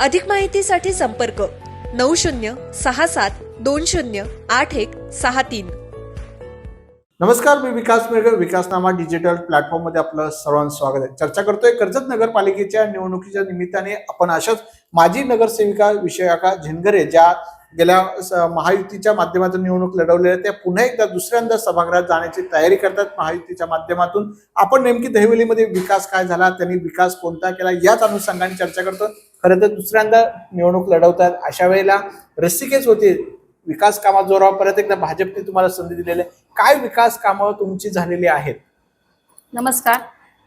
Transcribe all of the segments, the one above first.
अधिक माहितीसाठी संपर्क नऊ शून्य सहा सात दोन शून्य आठ एक सहा तीन. नमस्कार मी विकास मेळकर विकासनामा डिजिटल प्लॅटफॉर्ममध्ये आपलं सर्वांचं स्वागत आहे. चर्चा करतोय कर्जत नगरपालिकेच्या निवडणुकीच्या निमित्ताने आपण अशाच माजी नगरसेविका विषयका झिनगरे ज्या गेल्या स- महायुतीच्या माध्यमातून निवडणूक लढवलेल्या त्या पुन्हा एकदा दुसऱ्यांदा सभागृहात जाण्याची तयारी करतात महायुतीच्या माध्यमातून. आपण नेमकी दहिवलीमध्ये विकास काय झाला त्यांनी विकास कोणता केला याच अनुषंगाने चर्चा करतो खरं तर दुसऱ्यांदा निवडणूक लढवतात. अशा वेळेला रसिकेच होते. विकास कामा जोरावर परत एकदा भाजपने तुम्हाला संधी दिलेली आहे. काय विकास कामं तुमची झालेली आहेत? नमस्कार.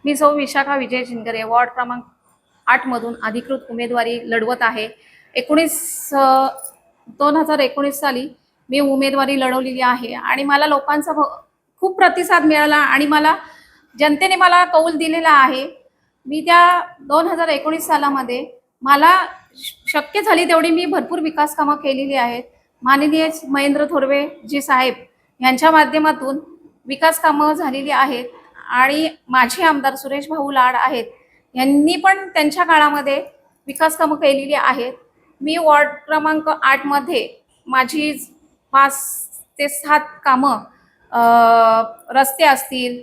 मी सौ विशाखा विजय शिंदरे वॉर्ड क्रमांक आठमधून अधिकृत उमेदवारी लढवत आहे. एकोणीस दोन हजार एकोणीस साली मी उमेदवारी लढवलेली आहे. आणि मला लोकांचा भ- खूप प्रतिसाद मिळाला आणि मला जनतेने मला कौल दिलेला आहे. मी त्या दोन हजार एकोणीस सालामध्ये मला श- शक्य झाली तेवढी मी भरपूर विकास कामं केलेली आहेत. माननीय महेंद्र थोरवे जी साहेब यांच्या माध्यमातून विकास कामं झालेली आहेत आणि माझे आमदार सुरेश भाऊ लाड आहेत. यांनी पण त्यांच्या काळामध्ये विकास कामं केलेली आहेत. मी वॉर्ड क्रमांक आठमध्ये माझी पाच ते सात कामं रस्ते असतील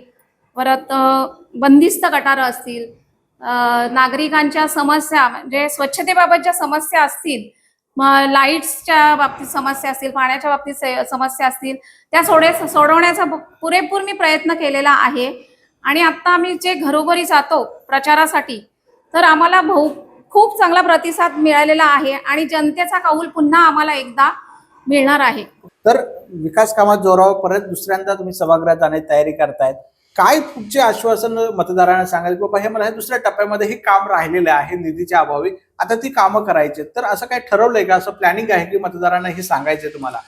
परत बंदिस्त गटारं असतील नागरिकांच्या समस्या म्हणजे स्वच्छतेबाबत समस्या असतील लाईट्सच्या बाबतीत समस्या असतील पाण्याच्या बाबतीत समस्या असतील त्या सोडे सोडवण्याचा पुरेपूर मी प्रयत्न केलेला आहे. आणि आता आम्ही जे घरोघरी जातो प्रचारासाठी तर आम्हाला भाऊ खूप चांगला प्रतिसाद मिळालेला आहे आणि जनतेचा कौल पुन्हा आम्हाला एकदा मिळणार आहे. तर विकास कामात जोरावर परत दुसऱ्यांदा तुम्ही सभागृहात जाण्याची तयारी करतायत. काय पुढचे आश्वासन मतदारांना सांगायचं? की बाबा हे मला हे दुसऱ्या टप्प्यामध्ये हे काम राहिलेलं आहे निधीच्या अभावी. आता ती कामं करायची. आहेत. तर असं काय ठरवलंय का? असं प्लॅनिंग आहे की मतदारांना हे सांगायचे तुम्हाला?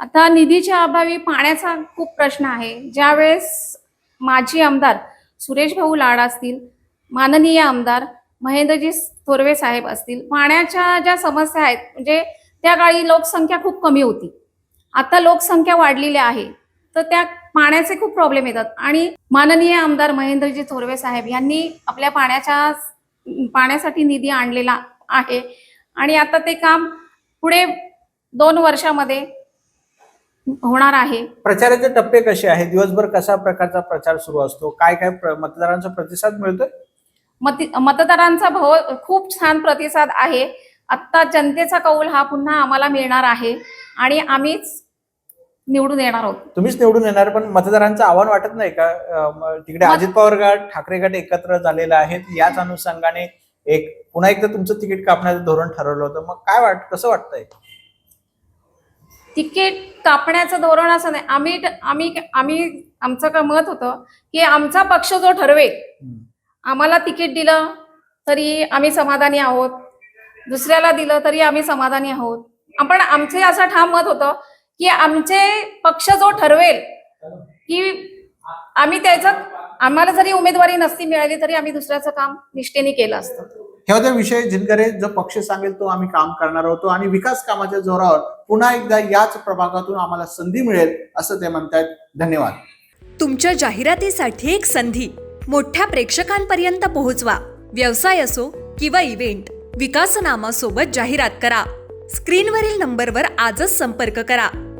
आता निधीच्या अभावी पाण्याचा खूप प्रश्न आहे. ज्यावेळेस माजी आमदार सुरेश भाऊ लाड असतील माननीय आमदार महेंद्रजी थोरवे साहेब असतील पाण्याच्या ज्या समस्या आहेत म्हणजे त्या काळी लोकसंख्या खूप कमी होती. आता लोकसंख्या वाढलेली आहे. तर त्या पाण्याचे खूप प्रॉब्लेम येतात. आणि माननीय आमदार महेंद्रजी थोरवे साहेब यांनी आपल्या पाण्याच्या पाण्यासाठी निधी आणलेला आहे. आणि आता ते काम पुढे दोन वर्षामध्ये होणार आहे. प्रचाराचे टप्पे कसे आहेत? दिवसभर कशा प्रकारचा प्रचार सुरू असतो? काय काय मतदारांचा प्रतिसाद मिळतोय? मती मतदारांचा भाव खूप छान प्रतिसाद आहे. आत्ता जनतेचा कौल हा पुन्हा आम्हाला मिळणार आहे. आणि आम्हीच निवडून येणार आहोत. तुम्हीच निवडून येणार पण मतदारांचं आव्हान वाटत नाही का? तिकडे अजित पवार गट ठाकरे गट एकत्र झालेले आहेत. याच अनुषंगाने एक पुन्हा एकदा तुमचं तिकीट कापण्याचं धोरण ठरवलं होतं. मग काय वाट कसं वाटतंय? तिकीट कापण्याचं धोरण असं नाही. आम्ही आम्ही आम्ही आमचं काय मत होतं की आमचा पक्ष जो ठरवेल. आम्हाला तिकीट दिलं तरी आम्ही समाधानी आहोत. दुसऱ्याला दिलं तरी आम्ही समाधानी आहोत. आपण आमचे असं ठाम मत होतं की आमचे पक्ष जो ठरवेल की आम्ही त्याचं आम्हाला जरी उमेदवारी नसती मिळाली तरी आम्ही दुसऱ्याचं काम निष्ठेने केलं असतं. हे होते विषय जिनकरे जो पक्ष सांगेल तो आम्ही काम करणार होतो आणि विकास कामाच्या जोरावर पुन्हा एकदा याच प्रभागातून आम्हाला संधी मिळेल असं ते म्हणतायत. धन्यवाद. तुमच्या जाहिरातीसाठी एक संधी. मोठ्या प्रेक्षकांपर्यंत पोहोचवा. व्यवसाय असो किंवा इव्हेंट विकासनामासोबत जाहिरात करा. स्क्रीनवरील नंबरवर आजच संपर्क करा.